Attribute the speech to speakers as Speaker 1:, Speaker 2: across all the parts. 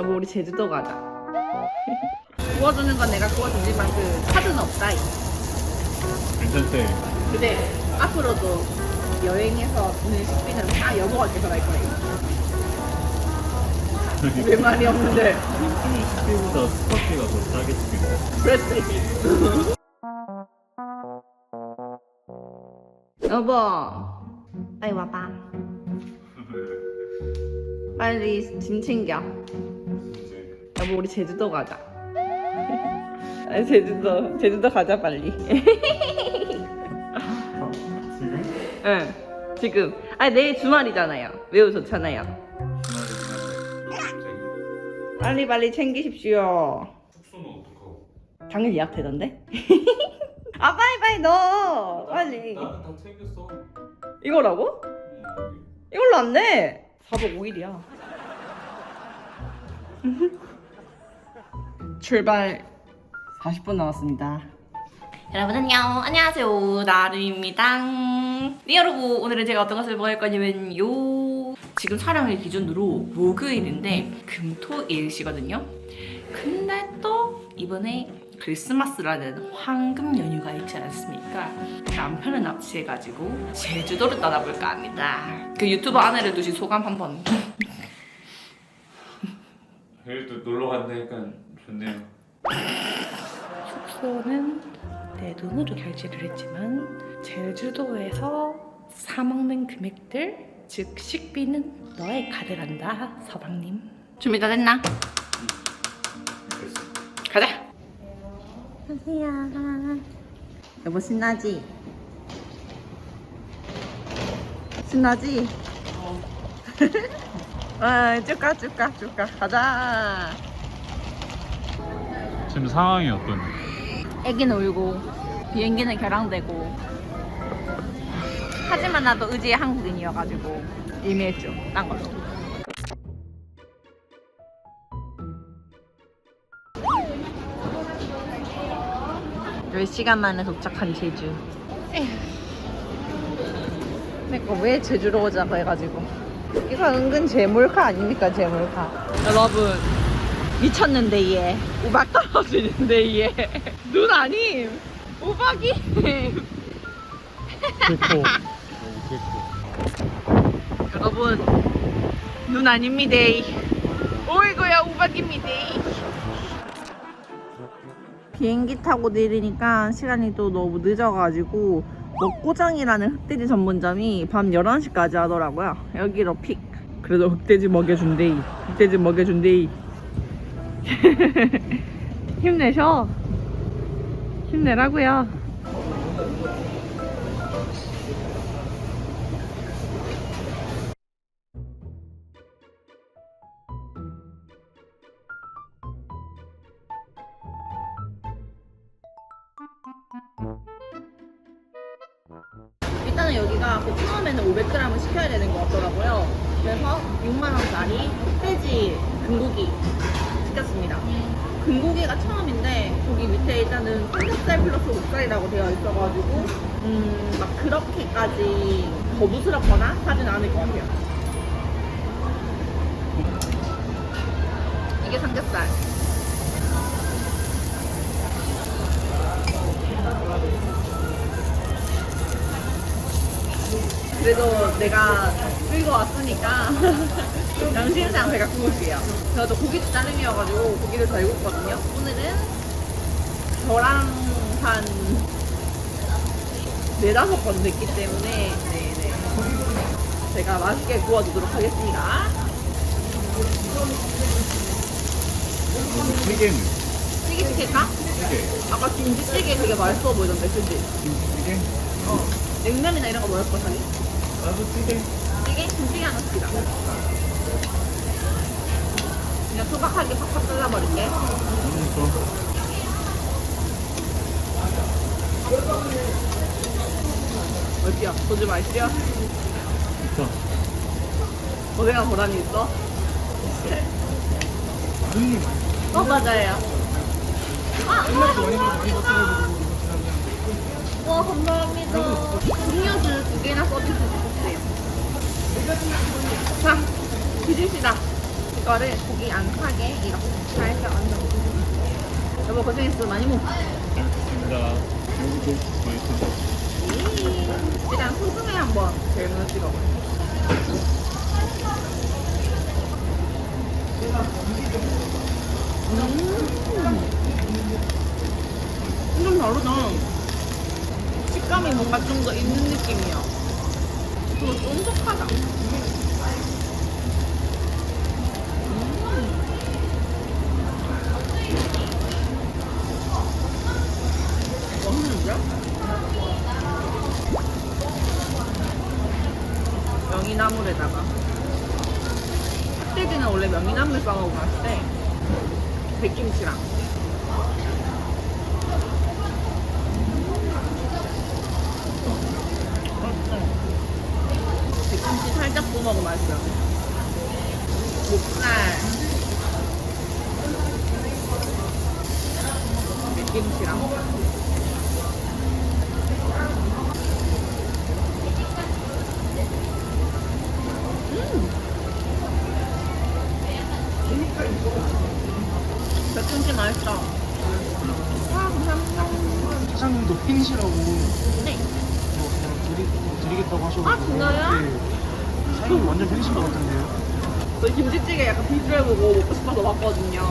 Speaker 1: 여보 우리 제주도 가자. 구워주는 건 내가 구워주지만 그 카드는 없다. 이.
Speaker 2: 괜찮대.
Speaker 1: 근데 앞으로도 여행에서 드는 식비는 다 여보가 계산할 거예요. 왜 말이 없는데?
Speaker 2: 식비보다 스파피가 더 싸게 주겠다.
Speaker 1: 그렇지. 여보, 빨리 와봐. 빨리 짐 챙겨. 여보 우리 제주도 가자. 아니, 제주도 제주도 가자 빨리.
Speaker 2: 지금?
Speaker 1: 응. 지금. 아니 내일 주말이잖아요. 매우 좋잖아요.
Speaker 2: 갑자기
Speaker 1: 빨리 빨리 챙기십시오.
Speaker 2: 숙소는 어떡하고?
Speaker 1: 당연히 예약되던데? 아 빨리 빨리 넣어. 빨리.
Speaker 2: 나는 다 챙겼어.
Speaker 1: 이거라고?
Speaker 2: 음,
Speaker 1: 이걸로 안 돼. 4박 5일이야. 출발 40분 남았습니다. 여러분 안녕. 안녕하세요. 나름입니다. 네 여러분 오늘은 제가 어떤 것을 먹을 거냐면요. 지금 촬영일 기준으로 목요일인데 금토일시거든요. 근데 또 이번에 크리스마스라는 황금 연휴가 있지 않습니까? 남편을 납치해가지고 제주도를 떠나볼까 합니다. 그 유튜버 아내를 두신 소감 한번.
Speaker 2: 그래도 놀러 간다니까 좋네요.
Speaker 1: 숙소는 내 돈으로 결제를 했지만 제주도에서 사 먹는 금액들 즉 식비는 너의 카드란다 서방님. 준비 다 됐나? 가자. 안녕하세요. 여보 신나지? 신나지? 어. 아, 쭉가 쭉가 쭉가 가자.
Speaker 2: 지금 상황이 어떠니?
Speaker 1: 애기는 울고 비행기는 결항되고 하지만 나도 의지의 한국인이어가지고 임했죠. 딴 걸로. 몇 시간 만에 도착한 제주. 내가 왜 제주로 오자고 해가지고. 이거 은근 제몰카 아닙니까 제몰카. 여러분 미쳤는데 얘. 우박 떨어지는데 얘. 눈 아님. 우박이.
Speaker 2: 개코.
Speaker 1: 여러분 눈 아닙니다. 오이고야 우박입니다. 비행기 타고 내리니까 시간이 또 너무 늦어가지고 먹고장이라는 흑돼지 전문점이 밤 11시까지 하더라고요. 여기로 픽. 그래도 흑돼지 먹여준대이. 흑돼지 먹여준대이. 힘내셔. 힘내라고요. 일단은 여기가 그 처음에는 500g을 시켜야 되는 것 같더라고요. 그래서 6만원짜리 흑돼지 금고기 시켰습니다. 금고기가 처음인데 거기 밑에 일단은 삼겹살 플러스 목살이라고 되어 있어가지고 음, 막 그렇게까지 거부스럽거나 하진 않을 것 같아요. 이게 삼겹살. 그래도 내가 끌고 왔으니까 양심상 배가 구울게요. 저도 고기도 따름이어가지고 고기를 잘 굽거든요. 오늘은 저랑 한 네다섯 번 됐기 때문에 네네. 제가 맛있게 구워주도록 하겠습니다.
Speaker 2: 찌개는?
Speaker 1: 찌개 시킬까?
Speaker 2: 찌개.
Speaker 1: 아까 김치찌개 되게 맛있어 보이던데, 그치?
Speaker 2: 김치찌개?
Speaker 1: 어. 냉면이나 이런 거 먹을 거 자기?
Speaker 2: 나도 찌개.
Speaker 1: 김치찌개 하나 시키자. 그냥 소박하게 팍팍 잘라버릴게. 어디야? 소주 맛있죠?
Speaker 2: 좋아.
Speaker 1: 어디가 보람이 있어?
Speaker 2: 음.
Speaker 1: 어, 맞아요. 아, 우와, 감사합니다. 와, 감사합니다. 음료수 두 개나 주셨어요. 자, 드십시다. 이거를 고기 안 타게 이렇게 살짝 얹어주고 여보 고생했어 많이
Speaker 2: 먹잘 먹겠습니다. 여기도 맛있어.
Speaker 1: 일단 소금에 한번 제일 먼저 찍어봐 음. 좀 다르다 식감이 뭔가 좀 더 있는 느낌이야 그리고 쫀득하다 백김치 맛있다 아 감사합니다
Speaker 3: 사장님도 팬이시라고 네뭐 그냥 드리, 드리겠다고 하셔가지고
Speaker 1: 아, 진짜요?
Speaker 3: 네. 사장님 완전 팬이신 것 같은데요
Speaker 1: 저희 김치찌개 약간 비주얼 보고 먹고 싶어서 왔거든요.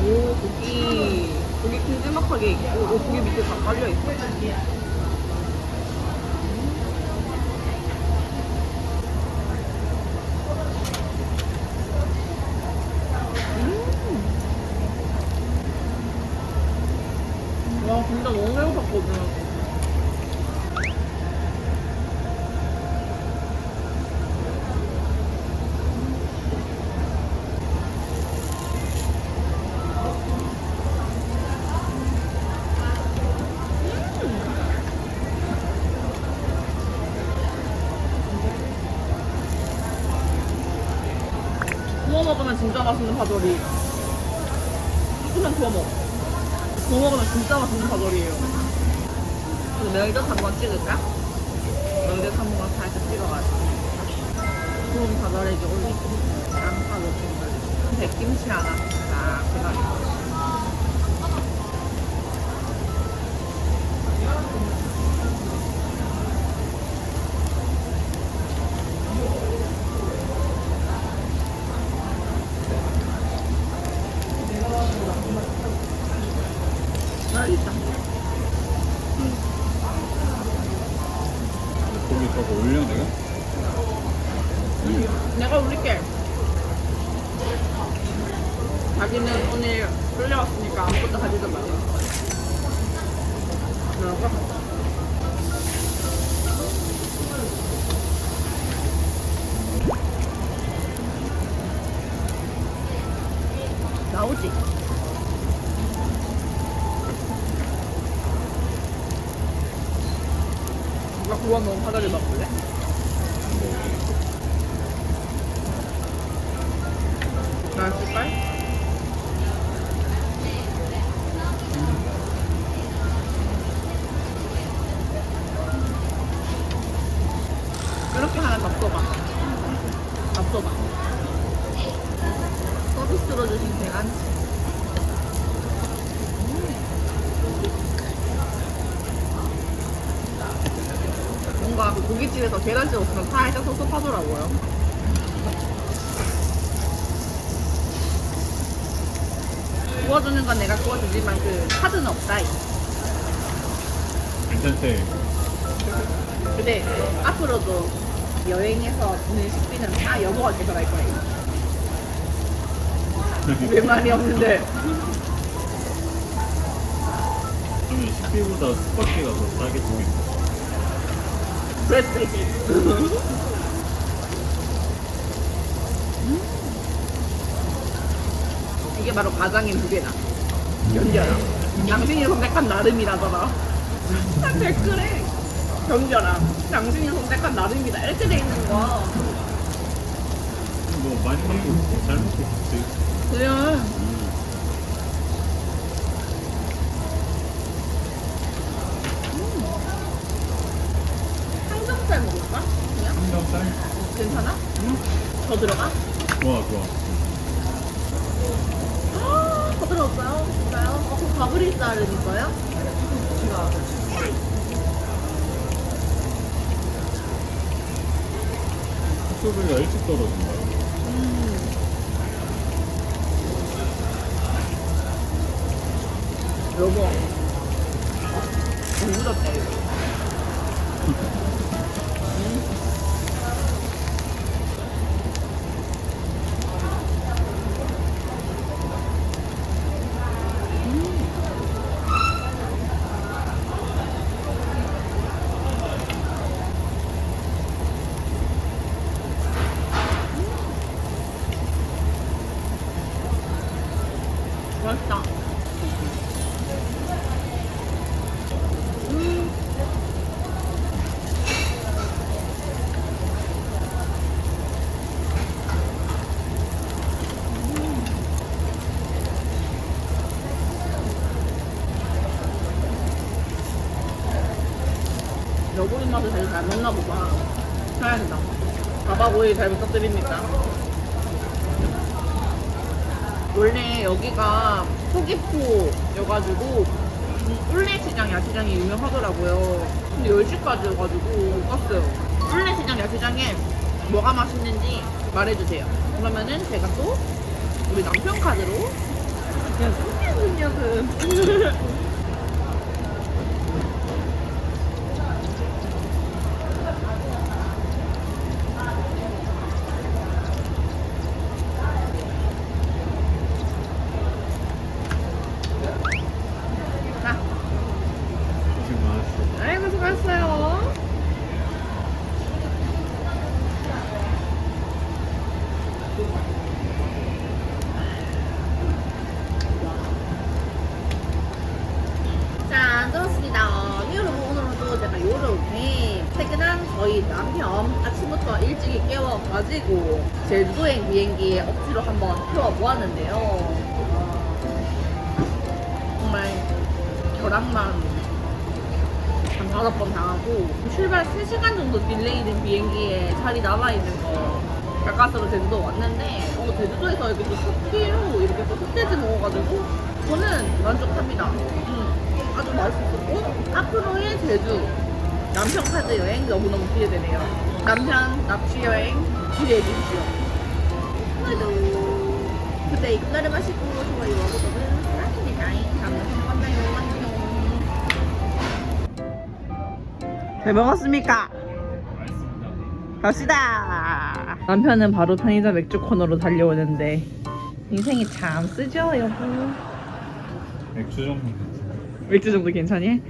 Speaker 1: 오, 고기. 고기 큼지막하게 있고, 오, 고기 밑에 다 깔려있어. 진짜 맛있는 파절이. 조금만 구워 먹어. 구워 먹으면 진짜 맛있는 파절이에요. 그래서 멸젓 한번 찍을까? 멸젓 한 번만 살짝 찍어가지고. 구운 파절에 이제 올리고. 양파 넣고. 백김치 하나 딱 해가지고.
Speaker 2: 더 올려 내가?
Speaker 1: 내가 올릴게. 자기는 오늘 끌려왔으니까 아무것도 가지도 말고. 그러고. 나오지? 구워 놓은 파다리 먹을래? 집에서 계란치 없으면 살짝 섭섭하더라고요. 구워주는 건 내가 구워주지만 그 카드는 없다.
Speaker 2: 괜찮대.
Speaker 1: 근데 앞으로도 여행에서 드는 식비는 다 여보가 계산할 거예요. 왜 말이 없는데.
Speaker 2: 그러면 식비보다 숙박비가 더 싸게.
Speaker 1: 그랬지. 이게 바로 가장의 무게다. 견뎌라. 당신이 선택한 나름이라더라. 딱 댓글에 견뎌라. 당신이 선택한 나름이다. 이렇게 돼 있는 거야.
Speaker 2: 뭐 많이 먹고 잘 먹고 있지.
Speaker 1: 그래. 괜찮아? 더 들어가?
Speaker 2: 좋아 좋아
Speaker 1: 더 들어올까요? 진짜요? 어, 그럼 가브리살은 있어요? 제가
Speaker 2: 수비가 일찍 떨어진다
Speaker 1: 여보 너무 부럽다 이거 맛있다 여보 입맛을 되게 잘 먹나 보다. 사야 된다. 밥하고 오일 잘 부탁드립니다. 원래 여기가 소기포여가지고 음, 울레시장 야시장이 유명하더라고요. 근데 10시까지여가지고 못 갔어요. 울레시장 야시장에 뭐가 맛있는지 말해주세요. 그러면은 제가 또 우리 남편 카드로 그냥 뚱뚱뚱녀그 자,
Speaker 2: 고생 많았어
Speaker 1: 아이고 수고했어요. 자, 들었습니다. 네, 여러분 오늘은 또 제가 요렇게 퇴근한 남편 아침부터 일찍이 깨워가지고 제주도행 비행기에 억지로 한번 태워보았는데요. 정말 결항만 한 다섯 번 당하고 출발 3시간 정도 딜레이 된 비행기에 자리 남아있는 거 가까스로 제주도 왔는데 어, 제주도에서 이렇게 또 석기로 이렇게 또 흑돼지 먹어가지고 저는 만족합니다 음, 아주 맛있었고 앞으로의 제주 남편 카드 여행 너무너무 기대되네요 남편 납치 여행 기대해 주십시오 하루 그때 이날을 마시고 좋아요 구독은 사랑입니다 다음에 또 만나요 안녕 잘 먹었습니까? 갑시다. 남편은 바로 편의점 맥주 코너로 달려오는데 인생이 참 쓰죠, 여보.
Speaker 2: 맥주 정도
Speaker 1: 맥주 정도 괜찮니?